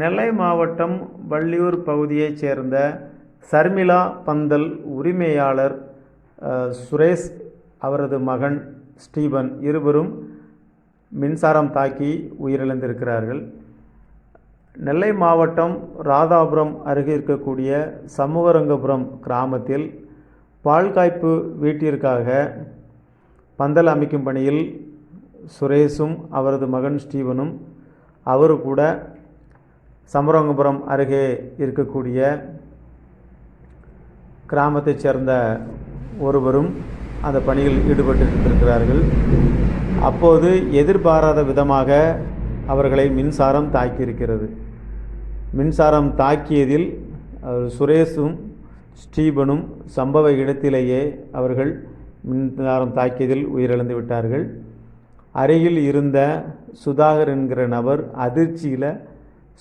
நெல்லை மாவட்டம் வள்ளியூர் பகுதியைச் சேர்ந்த சர்மிளா பந்தல் உரிமையாளர் சுரேஷ் அவரது மகன் ஸ்டீபன் இருவரும் மின்சாரம் தாக்கி உயிரிழந்திருக்கிறார்கள். நெல்லை மாவட்டம் ராதாபுரம் அருகே இருக்கக்கூடிய சமூகரங்கபுரம் கிராமத்தில் பால் காய்ப்பு வீட்டிற்காக பந்தல் அமைக்கும் பணியில் சுரேஷும் அவரது மகன் ஸ்டீவனும் அவரு கூட சமரங்கபுரம் அருகே இருக்கக்கூடிய கிராமத்தைச் சேர்ந்த ஒருவரும் அந்த பணியில் ஈடுபட்டிருக்கிறார்கள் அப்போது எதிர்பாராத விதமாக அவர்களை மின்சாரம் தாக்கியிருக்கிறது. மின்சாரம் தாக்கியதில் சுரேஷும் ஸ்டீபனும் சம்பவ இடத்திலேயே அவர்கள் மின்சாரம் தாக்கியதில் உயிரிழந்து விட்டார்கள். அருகில் இருந்த சுதாகர் என்கிற நபர் அதிர்ச்சியில்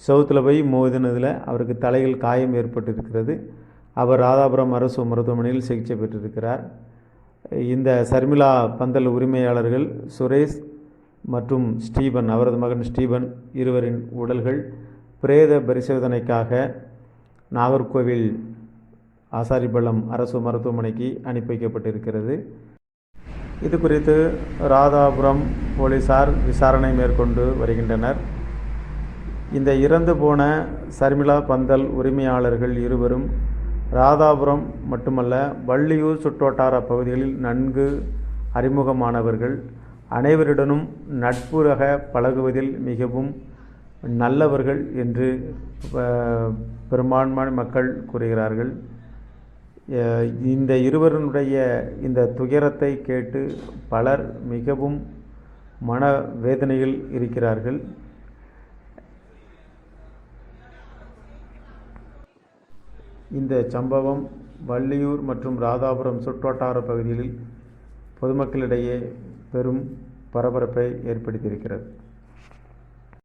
சவுத்தில் போய் மோதினதில் அவருக்கு தலையில் காயம் ஏற்பட்டிருக்கிறது. அவர் ராதாபுரம் அரசு மருத்துவமனையில் சிகிச்சை பெற்றிருக்கிறார். இந்த சர்மிளா பந்தல் உரிமையாளர்கள் சுரேஷ் மற்றும் ஸ்டீபன் அவரது மகன் ஸ்டீபன் இருவரின் உடல்கள் பிரேத பரிசோதனைக்காக நாகர்கோவில் ஆசாரிப்பள்ளம் அரசு மருத்துவமனைக்கு அனுப்பி வைக்கப்பட்டிருக்கிறது. இது குறித்து ராதாபுரம் போலீசார் விசாரணை மேற்கொண்டு வருகின்றனர். இந்த இறந்து போன சர்மிளா பந்தல் உரிமையாளர்கள் இருவரும் ராதாபுரம் மட்டுமல்ல வள்ளியூர் சுற்றுவட்டார பகுதிகளில் நன்கு அறிமுகமானவர்கள். அனைவருடனும் நட்புறக பழகுவதில் மிகவும் நல்லவர்கள் என்று பெரும்பான்மை மக்கள் கூறுகிறார்கள். இந்த இருவருடைய இந்த துயரத்தை கேட்டு பலர் மிகவும் மன வேதனையில் இருக்கிறார்கள். இந்த சம்பவம் வள்ளியூர் மற்றும் ராதாபுரம் சுற்றுவட்டார பகுதிகளில் பொதுமக்களிடையே பெரும் பரபரப்பை ஏற்படுத்தியிருக்கிறது.